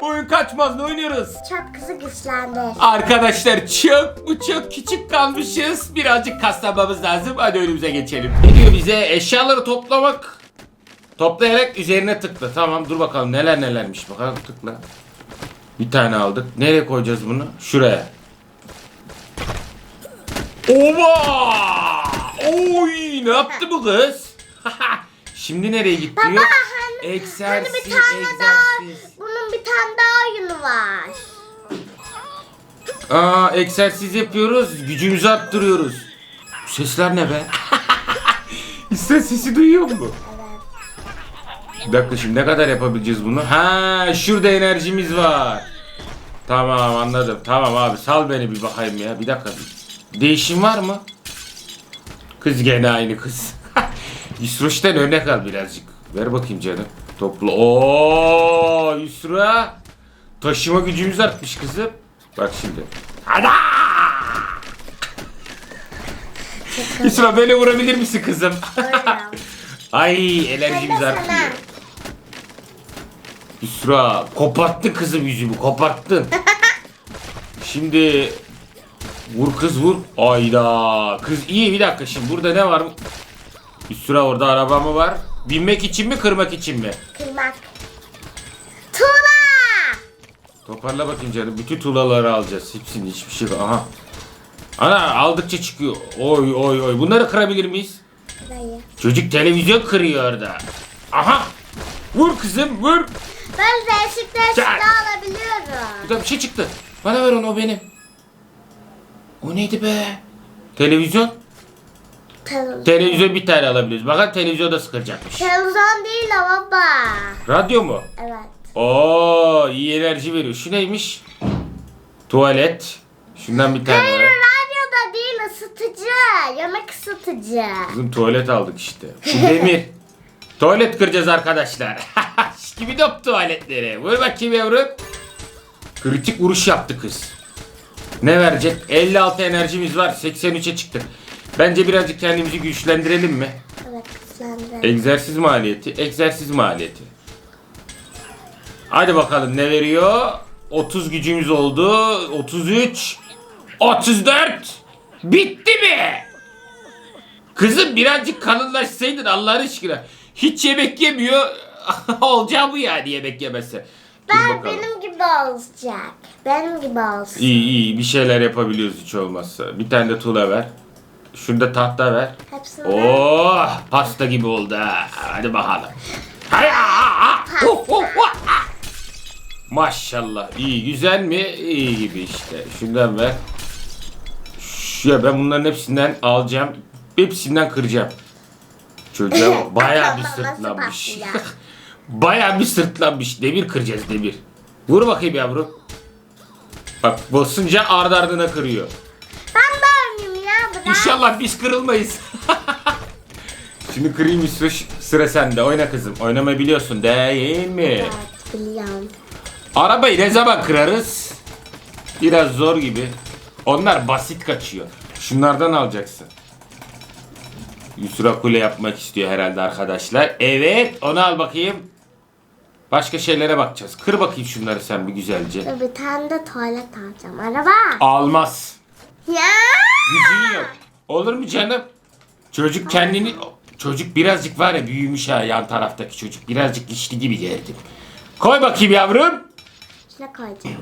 Oyun kaçmaz ne oynuyoruz? Çöp kızı güçlendir. Arkadaşlar çok mu çok küçük kalmışız. Birazcık kaslamamız lazım. Hadi önümüze geçelim. Ne diyor bize? Eşyaları toplamak. Toplayarak üzerine tıkla. Tamam dur bakalım neler nelermiş. Bakalım tıkla. Bir tane aldık. Nereye koyacağız bunu? Şuraya. Oba! Oy! Ne yaptı bu kız? Şimdi nereye gitti? Baba diyor? hani, Egzersiz, hani bir tane daha, egzersiz bir tane daha oyunu var. Aa egzersiz yapıyoruz, gücümüzü arttırıyoruz. Bu sesler ne be? İster sesi duyuyor mu? Evet. Bir dakika şimdi ne kadar yapabileceğiz bunu? Ha şurada enerjimiz var. Tamam anladım. Tamam abi sal beni bir bakayım ya. Bir dakika. Değişim var mı? Kız gene aynı kız. Yusroş'tan örnek al birazcık. Ver bakayım canım. Topla. Oo Yusra. Taşıma gücümüz artmış kızım. Bak şimdi. Hadi. Yusra böyle vurabilir misin kızım? Ay enerjimiz Ben de artıyor. sana. Yusra koparttın kızım yüzümü koparttın. şimdi vur kız vur. Ayda kız iyi bir dakika şimdi burada ne var? Yusra orada araba mı var? Binmek için mi kırmak için mi? Kırmak. Toparla bakayım canım. Bütün tuğlaları alacağız. Hepsini hiçbir şey. Aha. Ana aldıkça çıkıyor. Oy oy oy. Bunları kırabilir miyiz? Dayı. Çocuk televizyon kırıyor orada. Aha. Vur kızım vur. Ben değişik değişik Gel. de alabiliyorum. Burada bir şey çıktı. Bana ver onu o benim. O neydi be? Televizyon. Televizyon. Televizyon bir tane alabiliriz. Bakın televizyonda sıkılacakmış. Televizyon değil o baba. Radyo mu? Evet. Oo iyi enerji veriyor. Şu neymiş? Tuvalet. Şundan bir tane Hayır var. radyoda değil ısıtıcı. Yemek ısıtıcı. Kızım tuvalet aldık işte. Şu demir. tuvalet kıracağız arkadaşlar. Gibi dop tuvaletleri. Vur bakayım yavrum. Kritik vuruş yaptı kız. Ne verecek? 56 enerjimiz var. 83'e çıktık. Bence birazcık kendimizi güçlendirelim mi? Evet güçlendir. Egzersiz maliyeti. Egzersiz maliyeti. Hadi bakalım ne veriyor? 30 gücümüz oldu. 33. 34. Bitti mi? Kızım birazcık kalınlaşsaydın Allah'ın aşkına. Hiç yemek yemiyor. Olacağı bu yani yemek yemezse. Dur Ben benim gibi olacak. Benim gibi olsun. İyi iyi bir şeyler yapabiliyoruz hiç olmazsa. Bir tane de tuğla ver. Şurada tahta ver. Hepsini Oh pasta gibi oldu ha. Hadi bakalım. Ah, ah, ah. Maşallah iyi güzel mi? İyi gibi işte. Şundan ver. Ya ben bunların hepsinden alacağım. Hepsinden kıracağım. Çocuğa bayağı bir sırtlanmış. bayağı bir sırtlanmış. Demir kıracağız demir. Vur bakayım yavrum. Bak basınca ardı ardına kırıyor. Ben oynayayım ya bırak. İnşallah biz kırılmayız. Şimdi kırayım bir sıra sende. Oyna kızım. Oynamayı biliyorsun değil mi? Evet biliyorum. Arabayı ne zaman kırarız? Biraz zor gibi. Onlar basit kaçıyor. Şunlardan alacaksın. Yusra kule yapmak istiyor herhalde arkadaşlar. Evet onu al bakayım. Başka şeylere bakacağız. Kır bakayım şunları sen bir güzelce. Dur bir tane de tuvalet alacağım. Araba. Almaz. Ya. Gücün yok. Olur mu canım? Çocuk kendini... Çocuk birazcık var ya büyümüş ha yan taraftaki çocuk. Birazcık güçlü gibi geldi. Koy bakayım yavrum. Şuna koyacağım.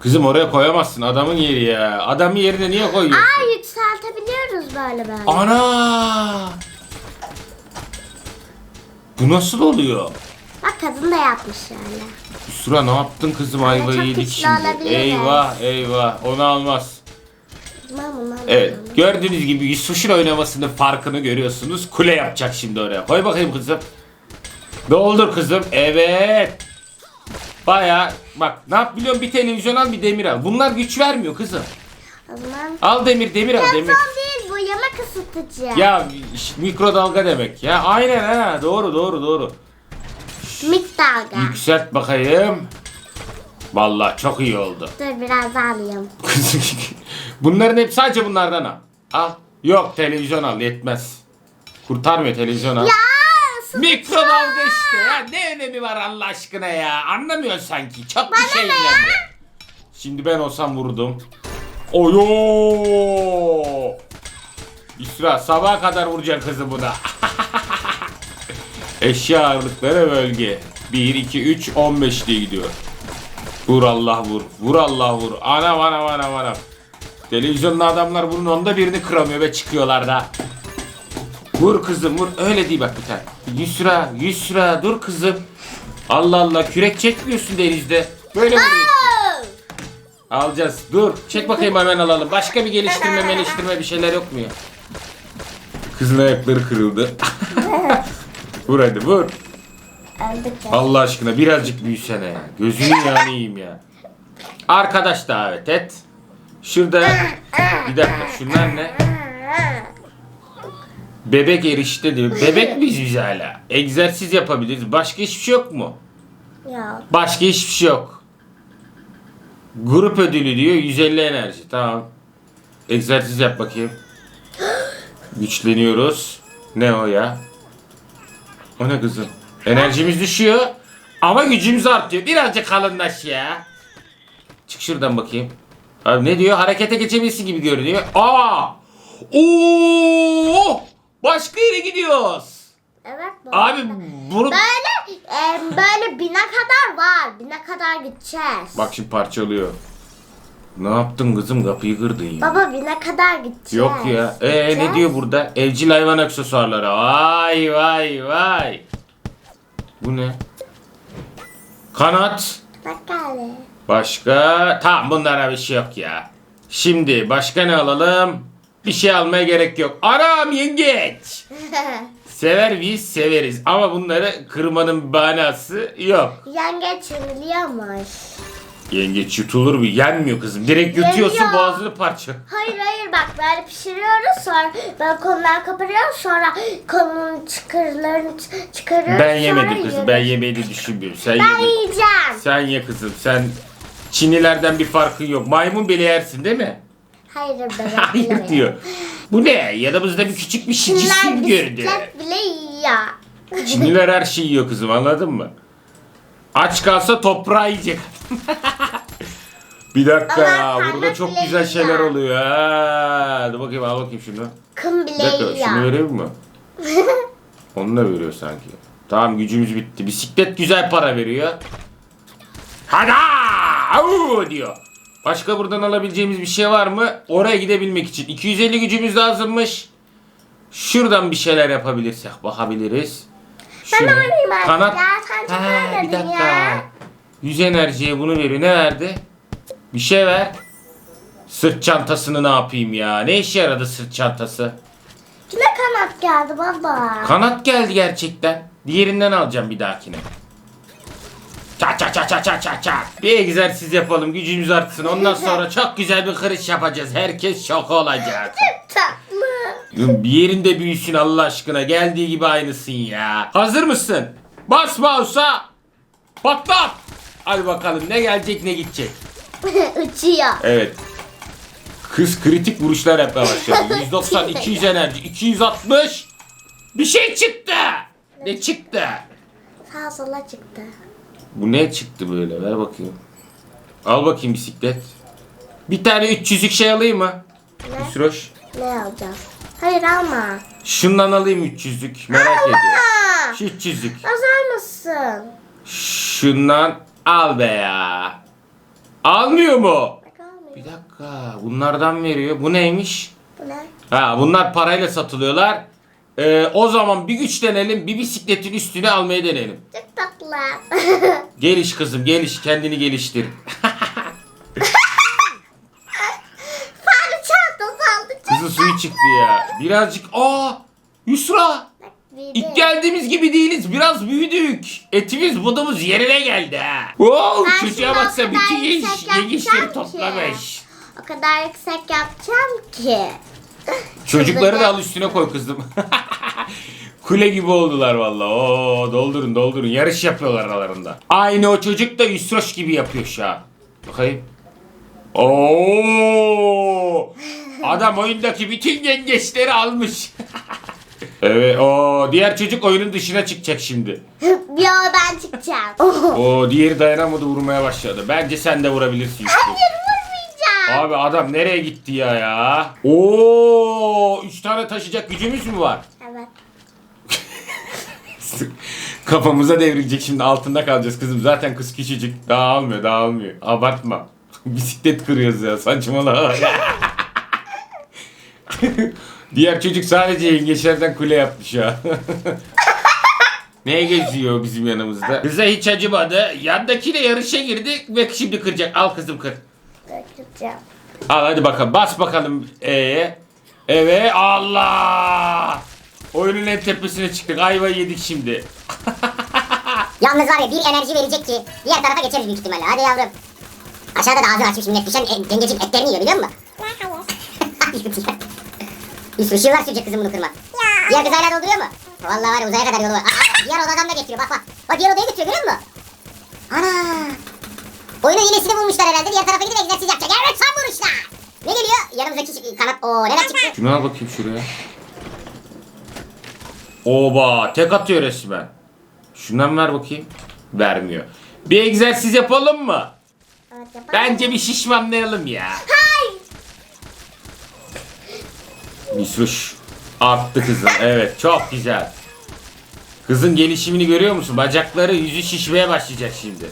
Kızım oraya koyamazsın adamın yeri ya. Adamın yerine niye koyuyorsun? Aa yükseltebiliyoruz böyle böyle. Ana! Bu nasıl oluyor? Bak kadın da yapmış yani. Yusra ne yaptın kızım ayvayı çok yedik güçlü şimdi. Eyvah eyvah onu almaz. Evet gördüğünüz gibi Yusuf'un oynamasının farkını görüyorsunuz. Kule yapacak şimdi oraya. Koy bakayım kızım. Doldur kızım. Evet. Baya bak ne yap biliyorum bir televizyon al bir demir al. Bunlar güç vermiyor kızım. O zaman Al demir demir al demir. telefon değil bu yemek ısıtıcı. Ya mikrodalga demek ya. Aynen ha doğru doğru doğru. Miktarda. Yükselt bakayım. Vallahi çok iyi oldu. Dur biraz daha alayım. Bunların hep sadece bunlardan al. Al. Yok televizyon al yetmez. Kurtarmıyor televizyon al. Ya ısıtacağım. Mikrodalga işte ya. Ne önemi var Allah aşkına ya. Anlamıyorsun sanki. Çok bir şey yani. Şimdi ben olsam vurdum. Oyo! İsra sabaha kadar vuracaksın kızı buna. Eşya ağırlıkları bölge. 1, 2, 3, 15 diye gidiyor. Vur Allah vur. Vur Allah vur. Anam anam anam anam. Televizyonda adamlar bunun onda birini kıramıyor ve çıkıyorlar da. Vur kızım vur. Öyle değil bak bir tane. Yusra, Yusra dur kızım. Allah Allah kürek çekmiyorsun denizde. Böyle vuruyorsun. Oo! Alacağız. Dur. Çek bakayım hemen alalım. Başka bir geliştirme geliştirme bir şeyler yok mu ya? Kızın ayakları kırıldı. vur hadi vur. Allah aşkına birazcık büyüsene ya. Gözünü yani yiyeyim ya. Arkadaş davet et. Şurada bir dakika şunlar ne? Bebek erişte diyor. Bebek miyiz biz hala? Egzersiz yapabiliriz. Başka hiçbir şey yok mu? Ya. Başka hiçbir şey yok. Grup ödülü diyor 150 enerji. Tamam. Egzersiz yap bakayım. Güçleniyoruz. Ne o ya? O ne kızım? Enerjimiz düşüyor ama gücümüz artıyor. Birazcık kalınlaş ya. Çık şuradan bakayım. Abi ne diyor? Harekete geçebilirsin gibi görünüyor. Aa! Oo! Başka yere gidiyoruz. Evet. bu Abi bunu Böyle e, böyle bine kadar var. Bine kadar gideceğiz. Bak şimdi parçalıyor. Ne yaptın kızım kapıyı kırdın ya. Baba bine kadar gideceğiz. Yok ya. Ee ne diyor burada? Evcil hayvan aksesuarları. Vay vay vay. Bu ne? Kanat. Bak geldi. Başka? Tamam bunlara bir şey yok ya. Şimdi başka ne alalım? Bir şey almaya gerek yok. Aram yengeç. Sever miyiz? Severiz. Ama bunları kırmanın bahanası yok. Yengeç biliyormuş. Yengeç yutulur mu? Yenmiyor kızım. Direkt yutuyorsun Yemiyor. boğazını parça. Hayır hayır bak böyle pişiriyoruz sonra böyle kolundan kapırıyoruz sonra kolunun çıkırlarını ç- çıkarıyoruz. Ben sonra yemedim kızım. Ben yiyoruz. yemeği de düşünmüyorum. Sen Ben ye. yiyeceğim. Sen ye kızım. Sen Çinlilerden bir farkın yok. Maymun bile yersin değil mi? Hayır bebek Hayır diyor. Bu ne? Yanımızda bir küçük bir Çinler cisim gördü. bisiklet bile yiyor. Çinliler her şeyi yiyor kızım anladın mı? Aç kalsa toprağı yiyecek. bir dakika ya. Burada çok bile güzel şeyler oluyor. Ha. Dur bakayım al bakayım şunu. Kım Bir bile dakika şunu yiyor. vereyim mi? Onu da veriyor sanki. Tamam gücümüz bitti. Bisiklet güzel para veriyor. Hada! Au! diyor. Başka buradan alabileceğimiz bir şey var mı? Oraya gidebilmek için. 250 gücümüz lazımmış. Şuradan bir şeyler yapabilirsek bakabiliriz. Ben oynayayım artık Kanat. Ha, bir dakika. ya. 100 enerjiye bunu veriyor. Ne verdi? Bir şey ver. Sırt çantasını ne yapayım ya? Ne işe yaradı sırt çantası? Yine kanat geldi baba. Kanat geldi gerçekten. Diğerinden alacağım bir dahakine. Ça ça ça ça ça ça ça. Bir egzersiz yapalım gücümüz artsın. Ondan sonra çok güzel bir kırış yapacağız. Herkes şok olacak. Tatlı. Bir yerinde büyüsün Allah aşkına. Geldiği gibi aynısın ya. Hazır mısın? Bas mouse'a. Patlat. Hadi bakalım ne gelecek ne gidecek. Uçuyor. Evet. Kız kritik vuruşlar yapmaya başladı. 190, 200 enerji, 260. Bir şey çıktı. Ne çıktı? Sağ sola çıktı. Bu ne çıktı böyle? Ver bakayım. Al bakayım bisiklet. Bir tane 300'lük şey alayım mı? Ne? Hüsroş. Ne alacağız? Hayır alma. Şundan alayım 300'lük. Merak ediyorum. Aa, Şu 300'lük. azar mısın? Şundan al be ya. Almıyor mu? Almıyor. Bir dakika. Bunlardan veriyor. Bu neymiş? Bu ne? Ha bunlar parayla satılıyorlar. Ee, o zaman bir güçlenelim, bir bisikletin üstüne almayı deneyelim. Çok tatlı. Geliş kızım, geliş, kendini geliştir. Fare çantası aldı. Çok Kızın suyu çıktı ya. Birazcık, aa, Yusra. İlk geldiğimiz gibi değiliz, biraz büyüdük. Etimiz budumuz yerine geldi ha. Wow, Ben çocuğa şimdi o kadar bütün ye- yüksek yengeçleri yapacağım ki. toplamış. O kadar yüksek yapacağım ki. Çocukları da al üstüne koy kızım. Kule gibi oldular valla. Oo doldurun doldurun. Yarış yapıyorlar aralarında. Aynı o çocuk da Yusroş gibi yapıyor şu an. Bakayım. Oo! Adam oyundaki bütün yengeçleri almış. Evet o diğer çocuk oyunun dışına çıkacak şimdi. Yo ben çıkacağım. O diğeri dayanamadı vurmaya başladı. Bence sen de vurabilirsin. işte. Hayır. Abi adam nereye gitti ya ya? Oo, üç tane taşıyacak gücümüz mü var? Evet. Kafamıza devrilecek şimdi altında kalacağız kızım. Zaten kız küçücük. Daha almıyor, daha almıyor. Abartma. Bisiklet kırıyoruz ya saçmalama. Diğer çocuk sadece yengeçlerden kule yapmış ya. ne geziyor bizim yanımızda? Kıza hiç acımadı. Yandakiyle yarışa girdi ve şimdi kıracak. Al kızım kır. Kıracağım. Al hadi bakalım. Bas bakalım E'ye. Evet Allah. Oyunun en tepesine çıktık. Ayvayı yedik şimdi. Yalnız var ya bir enerji verecek ki diğer tarafa geçeriz büyük ihtimalle. Hadi yavrum. Aşağıda da ağzını açmış millet düşen e, dengecik etlerini yiyor biliyor musun? bir ışığı var sürecek kızım bunu kırmak. Diğer kız hala dolduruyor mu? Vallahi var ya uzaya kadar yolu var. Aa, diğer odadan da getiriyor bak bak. Bak diğer odaya getiriyor görüyor musun? Ana. Oyunun yenisini bulmuşlar herhalde. Diğer tarafa gidip egzersiz yapacak. Evet son vuruşlar. Ne geliyor? Yanımızdaki kanat. Oo neler çıktı? Şunu al bakayım şuraya. Oba tek atıyor resmen. Şundan ver bakayım. Vermiyor. Bir egzersiz yapalım mı? Evet, yapalım. Bence bir şişmanlayalım ya. Hayır. Misruş. Attı kızım. Evet çok güzel. Kızın gelişimini görüyor musun? Bacakları yüzü şişmeye başlayacak şimdi.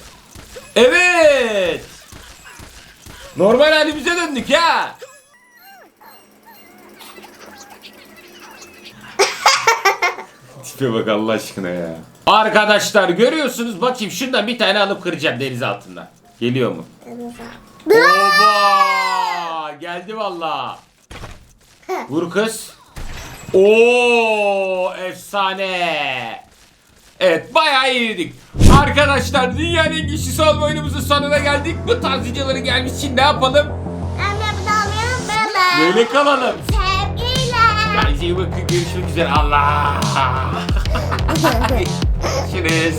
Evet. Normal halimize döndük ya. Tipe bak Allah aşkına ya. Arkadaşlar görüyorsunuz bakayım şundan bir tane alıp kıracağım deniz altında. Geliyor mu? Oba! Geldi valla. Vur kız. Oo efsane. Evet bayağı iyiydik. Arkadaşlar dünyanın en güçlüsü olma oyunumuzun sonuna geldik. Bu tarz videoları gelmiş için ne yapalım? Anne bu da olmayalım. Böyle kalalım. Sevgiler. Kendinize iyi bakın. Görüşmek üzere. Allah. Görüşürüz.